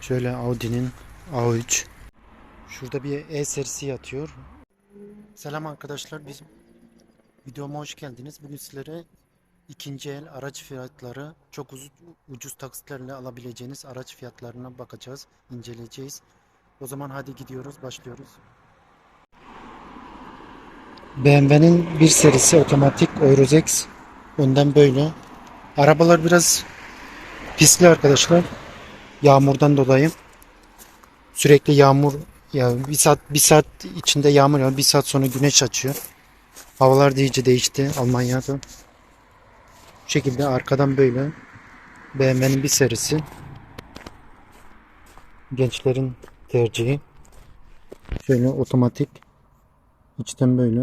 Şöyle Audi'nin A3. Şurada bir E serisi yatıyor. Selam arkadaşlar. Bizim videoma hoş geldiniz. Bugün sizlere ikinci el araç fiyatları çok ucuz, ucuz taksitlerle alabileceğiniz araç fiyatlarına bakacağız, inceleyeceğiz. O zaman hadi gidiyoruz, başlıyoruz. BMW'nin bir serisi otomatik Eurozex. Önden böyle. Arabalar biraz pisli arkadaşlar. Yağmurdan dolayı. Sürekli yağmur ya bir saat bir saat içinde yağmur ya bir saat sonra güneş açıyor. Havalar da iyice değişti Almanya'da. Bu şekilde arkadan böyle BMW'nin bir serisi. Gençlerin tercihi. Şöyle otomatik. İçten böyle.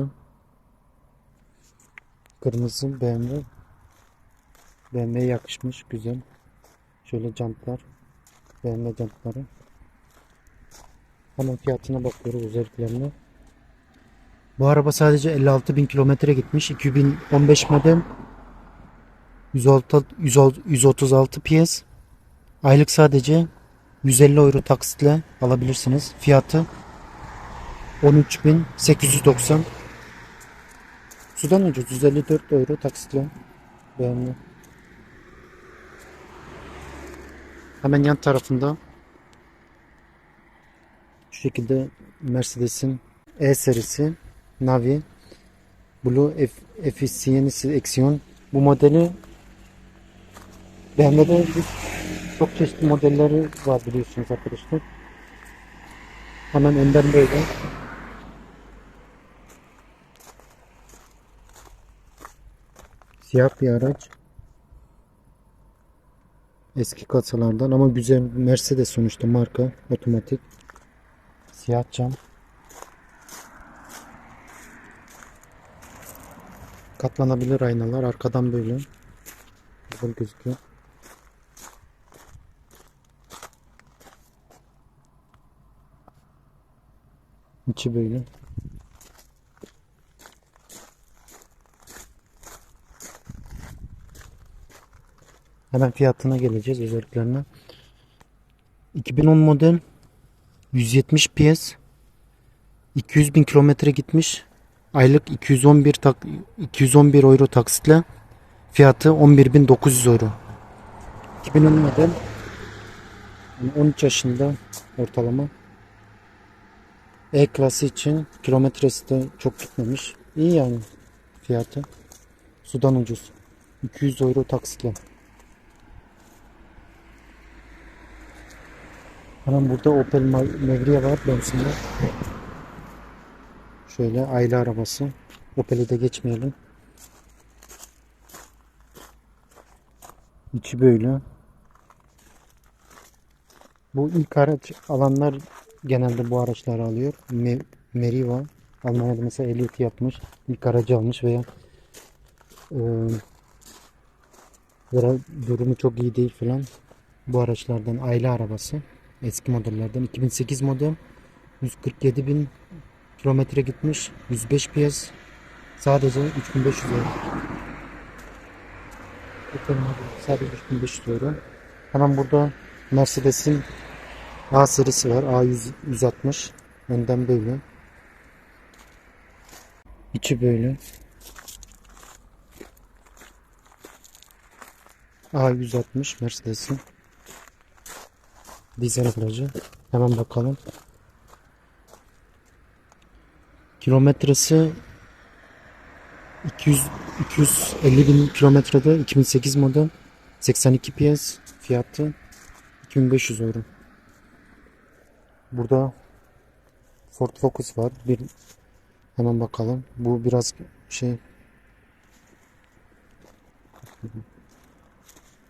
Kırmızı BMW. BMW'ye yakışmış. Güzel. Şöyle jantlar. BMW jantları. Hemen fiyatına bakıyoruz özelliklerine. Bu araba sadece 56 bin kilometre gitmiş. 2015 model. 106, 106 136 PS. Aylık sadece 150 euro taksitle alabilirsiniz. Fiyatı 13.890. Sudan ucuz 154 euro taksitle. Beğendim. Hemen yan tarafında şu şekilde Mercedes'in E serisi Navi Blue Efficiency bu modeli BMW'de çok çeşitli modelleri var biliyorsunuz arkadaşlar. Hemen önden böyle. Siyah bir araç. Eski kasalardan ama güzel Mercedes sonuçta marka otomatik. Siyah cam. Katlanabilir aynalar arkadan böyle. Güzel gözüküyor. İçi böyle. Hemen fiyatına geleceğiz özelliklerine. 2010 model 170 PS 200 bin kilometre gitmiş. Aylık 211 tak 211 euro taksitle fiyatı 11.900 euro. 2010 model yani 13 yaşında ortalama. E klası için kilometresi de çok gitmemiş. İyi yani fiyatı. Sudan ucuz. 200 euro taksitle. Hemen burada Opel Mevria var benzinli. Şöyle aile arabası. Opel'i de geçmeyelim. İçi böyle. Bu ilk araç alanlar genelde bu araçları alıyor. Me Meriva. Almanya'da mesela ehliyeti yapmış. İlk aracı almış veya e, durumu çok iyi değil falan. Bu araçlardan aile arabası. Eski modellerden. 2008 model 147 bin kilometre gitmiş 105 PS sadece 3500 euro. Sadece 3500 euro. Hemen burada Mercedes'in A serisi var A160 önden böyle. İçi böyle. A160 Mercedes'in dizel aracı. Hemen bakalım. Kilometresi 200 250 bin kilometrede 2008 model 82 PS fiyatı 2500 euro. Burada Ford Focus var. Bir hemen bakalım. Bu biraz şey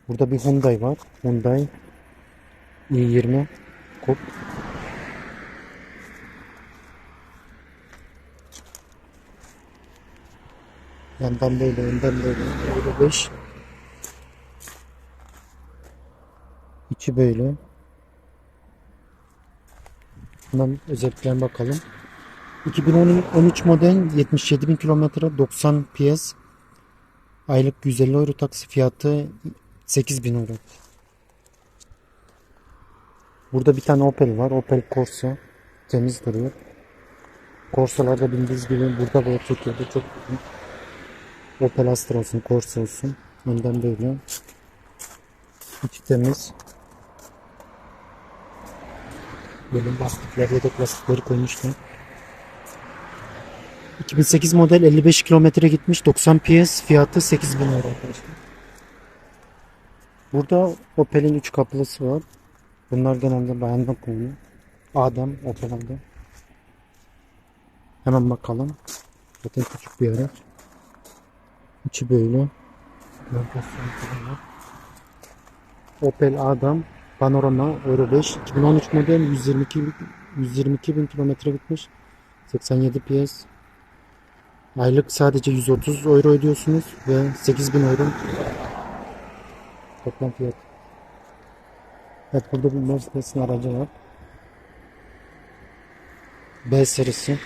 Burada bir Hyundai var. Hyundai i20 kop. Yandan böyle önden böyle. Böyle 5 içi böyle. Hemen özelliklerine bakalım. 2013 model 77 bin kilometre 90 PS aylık 150 euro taksi fiyatı 8 bin euro Burada bir tane Opel var. Opel Corsa. Temiz duruyor. Corsa'larda bildiğiniz gibi burada ve Türkiye'de çok güzel. Opel Astra olsun, Corsa olsun. Önden böyle. İçi temiz. Böyle lastikler, yedek lastikleri koymuşlar. 2008 model 55 kilometre gitmiş. 90 PS fiyatı 8000 euro arkadaşlar. Burada Opel'in 3 kapılısı var. Bunlar genelde bayandan kullanıyor. Adem Adem. Hemen bakalım. Zaten küçük bir araç. İçi böyle. Opel Adam Panorama Euro 5 2013 model 122 122 bin kilometre gitmiş. 87 PS. Aylık sadece 130 euro ödüyorsunuz ve 8000 euro toplam fiyat. Evet burada bir Mercedes'in aracı var. B serisi.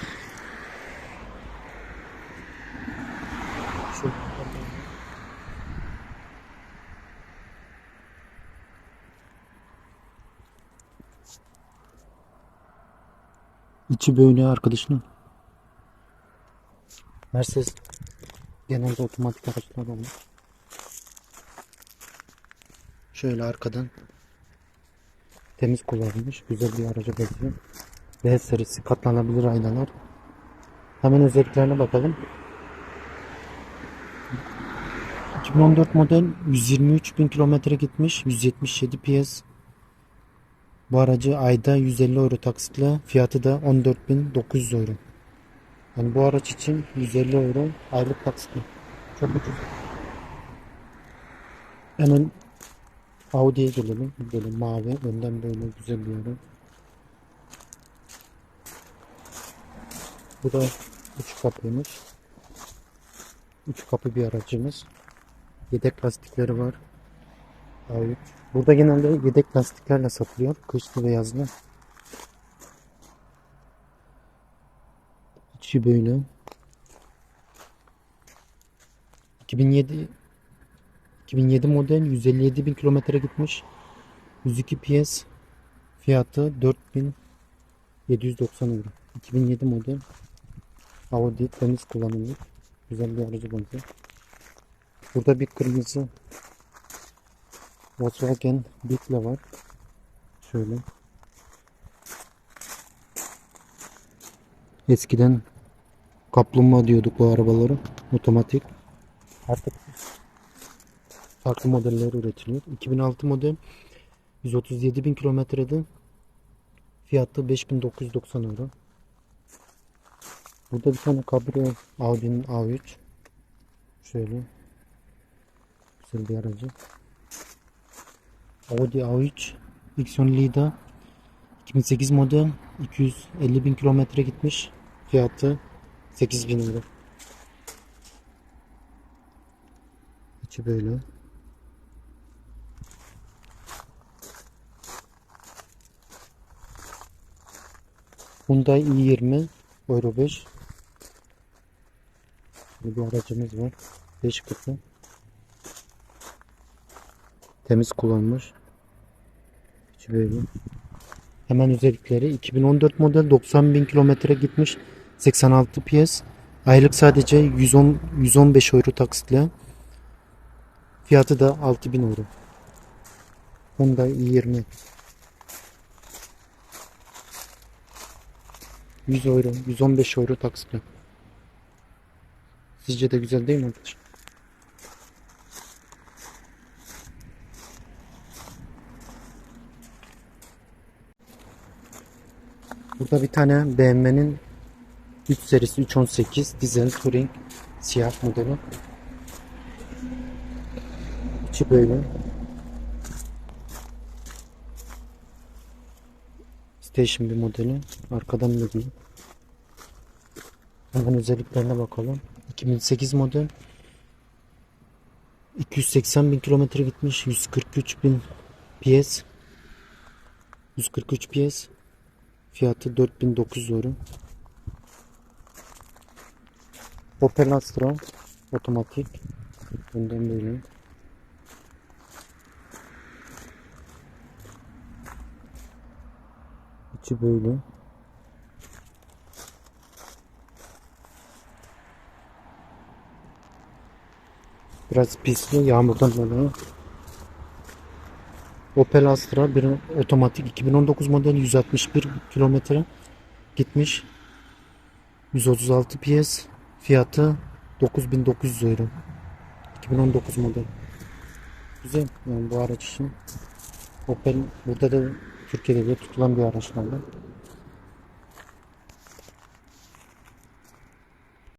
İçi böyle arkadaşlar. Mercedes genelde otomatik araçlar olur. Şöyle arkadan temiz kullanılmış. Güzel bir araca benziyor. B serisi katlanabilir aynalar. Hemen özelliklerine bakalım. 2014 model 123 bin kilometre gitmiş. 177 PS. Bu aracı ayda 150 euro taksitle fiyatı da 14.900 euro. Yani bu araç için 150 euro aylık taksitle. Çok ucuz. Hemen Audi'ye gelelim. Böyle mavi, önden böyle güzel bir araç. Bu da 3 kapıymış. 3 kapı bir aracımız. Yedek lastikleri var. A3. Burada genelde yedek lastiklerle satılıyor. Kışlı ve yazlı. İçi böyle. 2007 2007 model 157 bin kilometre gitmiş. 102 PS. Fiyatı 4790 euro. 2007 model. Audi temiz kullanılır. Güzel bir aracı benziyor. Burada bir kırmızı Volkswagen Beetle var. Şöyle. Eskiden kaplumbağa diyorduk bu arabaları. Otomatik. Artık farklı modeller üretiliyor. 2006 model 137 bin kilometrede fiyatı 5990 euro. Burada bir tane kabrio Audi'nin A3 şöyle güzel bir aracı. Audi A3 Vixion Lida 2008 model 250 bin kilometre gitmiş. Fiyatı 8000 euro. İçi böyle. Hyundai i20 Euro 5 Böyle bir aracımız var. 5 kapı. Temiz kullanmış. İçi böyle. Hemen özellikleri 2014 model 90 bin kilometre gitmiş. 86 PS. Aylık sadece 110 115 euro taksitle. Fiyatı da 6000 euro. Honda i20 100 euro, 115 euro taksitle. Sizce de güzel değil mi arkadaşlar? Burada bir tane BMW'nin 3 serisi 318 dizel touring siyah modeli. İçi böyle. Station bir modeli. Arkadan da değil. Hemen özelliklerine bakalım. 2008 model. 280 bin kilometre gitmiş. 143 bin PS. 143 PS. Fiyatı 4900 euro. Opel Astra otomatik. Bundan böyle. İçi böyle. Biraz pisli yağmurdan dolayı. Opel Astra bir otomatik 2019 model 161 kilometre gitmiş. 136 PS fiyatı 9900 euro. 2019 model. Güzel yani bu araç için. Opel burada da Türkiye'de de tutulan bir araçlardan.